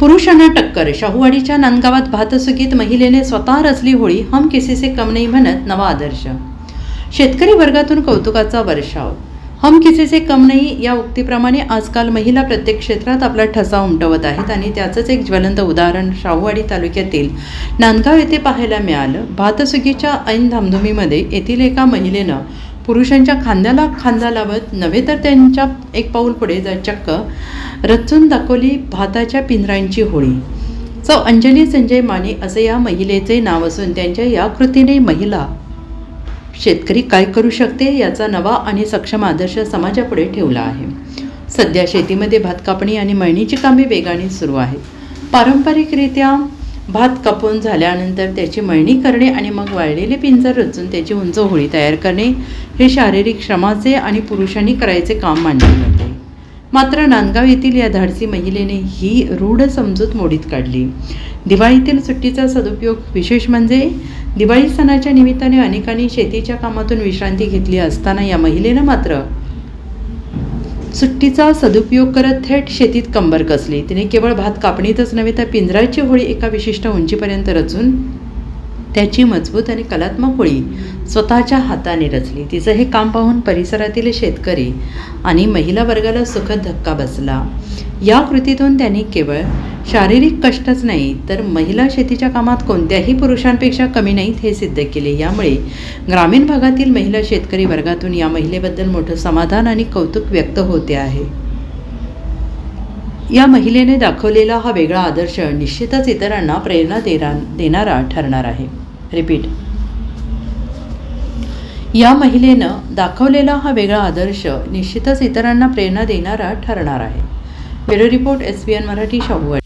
पुरुषांना टक्कर. शाहूवाडीच्या नांदगावात भातसुगीत महिलेने स्वतः रचली होळी हम किसीसे कम नाही म्हणत नवा आदर्श. शेतकरी वर्गातून कौतुकाचा वर्षाव. हम किसीसे कम नाही या उक्तीप्रमाणे आजकाल महिला प्रत्येक क्षेत्रात आपला ठसा उमटवत आहेत आणि त्याचंच एक ज्वलंत उदाहरण शाहूवाडी तालुक्यातील नांदगाव येथे पाहायला मिळालं. भातसुगीच्या ऐन धामधुमीमध्ये येथील एका महिलेनं पुरुषांच्या खांद्याला खांदा लावत नव्हे तर त्यांच्या एक पाऊल पुढे जा चक्क रचून दाखवली भाताच्या पिंजरांची होळी. सौ अंजली संजय माने असे या महिलेचे नाव असून त्यांच्या या कृतीने महिला शेतकरी काय करू शकते याचा नवा आणि सक्षम आदर्श समाजापुढे ठेवला आहे. सध्या शेतीमध्ये भात कापणी आणि मळणीची कामे वेगाने सुरू आहेत. पारंपरिकरित्या भात कापून झाल्यानंतर त्याची मळणी करणे आणि मग वाळलेले पिंजर रचून त्याची उंच होळी तयार करणे हे शारीरिक श्रमाचे आणि पुरुषांनी करायचे काम मानले जाते मात्र नांदगाव येथील या धाडसी महिलेने ही रूढ समजूत मोडीत काढली. दिवाळीतील सुट्टीचा सदुपयोग विशेष म्हणजे दिवाळी सणाच्या निमित्ताने अनेकांनी शेतीच्या कामातून विश्रांती घेतली असताना या महिलेनं मात्र सुट्टीचा सदुपयोग करत थेट शेतीत कंबर कसली? तिने केवळ भात कापणीतच नव्हे तर पिंजराची होळी एका विशिष्ट उंचीपर्यंत रचून त्याची मजबूत आणि कलात्मक होळी स्वतःच्या हाताने रचली. तिचं हे काम पाहून परिसरातील शेतकरी आणि महिला वर्गाला सुखद धक्का बसला. या कृतीतून त्यांनी केवळ शारीरिक कष्टच नाही तर महिला शेतीच्या कामात कोणत्याही पुरुषांपेक्षा कमी नाहीत हे सिद्ध केले. यामुळे ग्रामीण भागातील महिला शेतकरी वर्गातून या महिलेबद्दल मोठं समाधान आणि कौतुक व्यक्त होते आहे. या महिलेने दाखवलेला हा वेगळा आदर्श निश्चितच इतरांना प्रेरणा देरा देणारा ठरणार आहे. रिपीट. या महिलेनं दाखवलेला हा वेगळा आदर्श निश्चितच इतरांना प्रेरणा देणारा ठरणार आहे. Bureau report S B N Marathi Shahuwadi